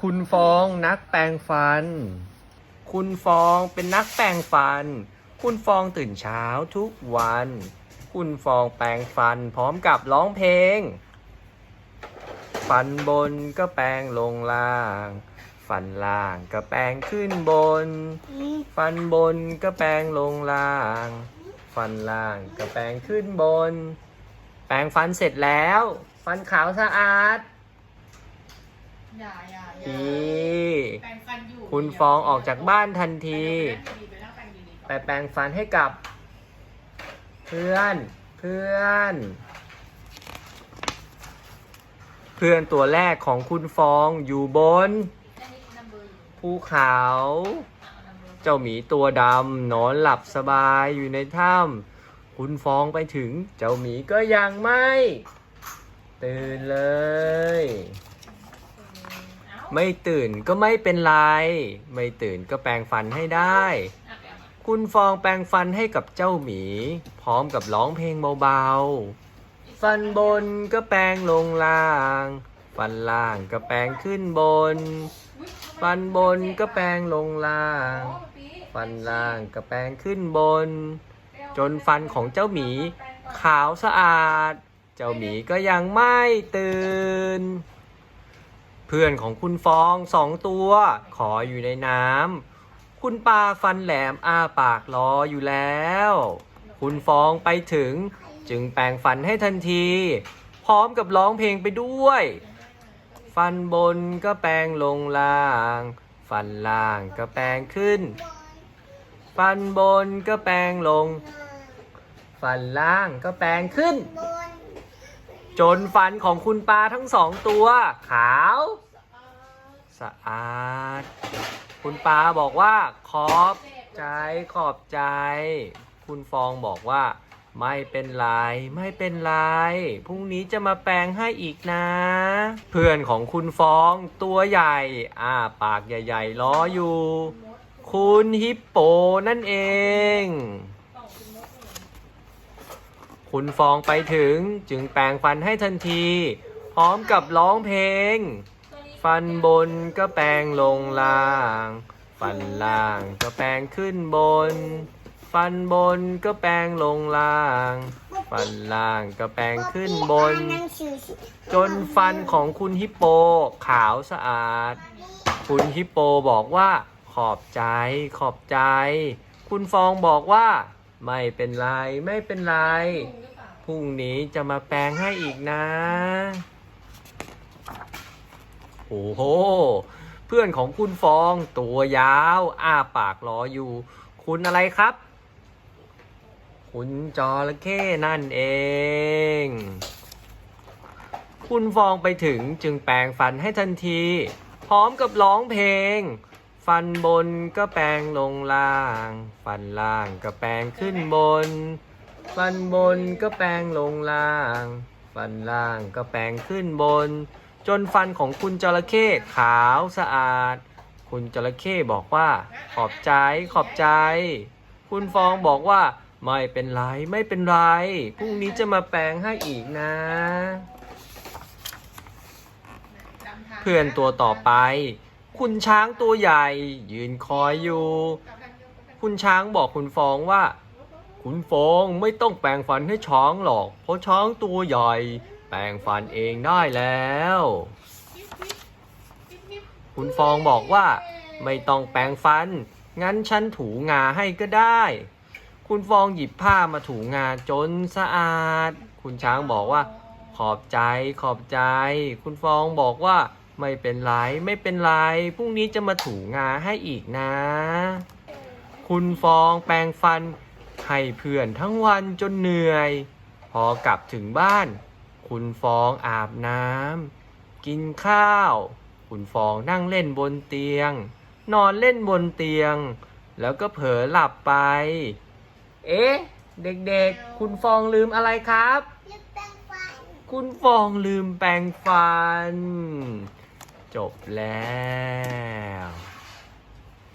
คุณฟองนักแปรงฟัน คุณฟองเป็นนักแปรงฟัน คุณฟองตื่นเช้าทุกวัน คุณฟองแปรงฟันพร้อมกับร้องเพลง ฟันบนก็แปรงลงล่าง ฟันล่างก็แปรงขึ้นบน ฟันบนก็แปรงลงล่าง ฟันล่างก็แปรงขึ้นบน แปรงฟันเสร็จแล้ว ฟันขาวสะอาด อย่าอย่าอดีย่าแปรงฟันอยู่คุณฟองออกจากบ้านทันที ไปนั่งแปรงดีๆไปแปรงฟันให้กับ เพื่อน เพื่อน เพื่อนตัวแรกของคุณฟองอยู่บนอันนี้นัมเบอร์อยู่ภูเขา อะนัมเบอร์เจ้าหมีตัวดำนอนหลับสบายอยู่ในถ้ำคุณฟองไปถึง เจ้าหมีก็ยังไม่ ตื่นเลยเอ้า ไม่ตื่นก็ไม่เป็นไร ไม่ตื่นก็แปรงฟันให้ได้ คุณฟองแปรงฟันให้กับเจ้าหมี พร้อมกับร้องเพลงเบาๆ ฟันบนก็แปรงลงล่าง ฟันล่างก็แปรงขึ้นบน ฟันบนก็แปรงลงล่าง ฟันล่างก็แปรงขึ้นบน จนฟันของเจ้าหมีขาวสะอาด เจ้าหมีก็ยังไม่ตื่น เพื่อนของคุณฟองสองตัว ขออยู่ในน้ำคุณปลาฟันแหลมอ้าปากรออยู่แล้ว คุณฟองไปถึงจึงแปรงฟันให้ทันที พร้อมกับร้องเพลงไปด้วย ฟันบนก็แปรงลงล่าง ฟันล่างก็แปรงขึ้น ฟันบนก็แปรงลง ฟันล่างก็แปรงขึ้น จนฟันของคุณปลาทั้งสองตัว ขาว สะอาด คุณปลาบอกว่า ขอบใจขอบใจ คุณฟองบอกว่า ไม่เป็นไร ไม่เป็นไร พรุ่งนี้จะมาแปลงให้อีกนะ เพื่อนของคุณฟองตัวใหญ่อ้าปากใหญ่ๆล้ออยู่ คุณฮิปโปนั่นเอง คุณฟองไปถึงจึงแปรงฟันให้ทันที พร้อมกับร้องเพลง ฟันบนก็แปรงลงล่าง ฟันล่างก็แปรงขึ้นบน ฟันบนก็แปรงลงล่าง ฟันล่างก็แปรงขึ้นบน จนฟันของคุณฮิปโปขาวสะอาด คุณฮิปโปบอกว่าขอบใจขอบใจ คุณฟองบอกว่า ไม่เป็นไร ไม่เป็นไร พรุ่งนี้จะมาแปลงให้อีกนะ โอ้โห เพื่อนของคุณฟองตัวยาว อ้าปากรออยู่ คุณอะไรครับ คุณจระเข้นั่นเอง คุณฟองไปถึงจึงแปรงฟันให้ทันที พร้อมกับร้องเพลง ฟันบนก็แปรงลงล่าง ฟันล่างก็แปรงขึ้นบน ฟันบนก็แปรงลงล่าง ฟันล่างก็แปรงขึ้นบน จนฟันของคุณจระเข้ขาวสะอาด คุณจระเข้บอกว่า ขอบใจขอบใจ คุณฟองบอกว่า ไม่เป็นไรไม่เป็นไร พรุ่งนี้จะมาแปลงให้อีกนะ เพื่อนตัวต่อไป คุณช้างตัวใหญ่ ยืนคอยอยู่ คุณช้างบอกคุณฟองว่า คุณฟองไม่ต้องแปรงฟันให้ช้างหรอก เพราะช้างตัวใหญ่ แปรงฟันเองได้แล้ว คุณฟองบอกว่า ไม่ต้องแปรงฟัน งั้นฉันถูงาให้ก็ได้ คุณฟองหยิบผ้ามาถูงาจนสะอาด คุณช้างบอกว่า ขอบใจขอบใจ คุณฟองบอกว่า ไม่เป็นไร ไม่เป็นไร พรุ่งนี้จะมาถูงาให้อีกนะ คุณฟองแปรงฟัน ให้เพื่อนทั้งวันจนเหนื่อย พอกลับถึงบ้าน คุณฟองอาบน้ำกินข้าว คุณฟองนั่งเล่นบนเตียง นอนเล่นบนเตียง แล้วก็เผลอหลับไป เอ๊ะ เด็กๆ คุณฟองลืมอะไรครับคุณฟองลืมแปรงฟัน จบแล้ว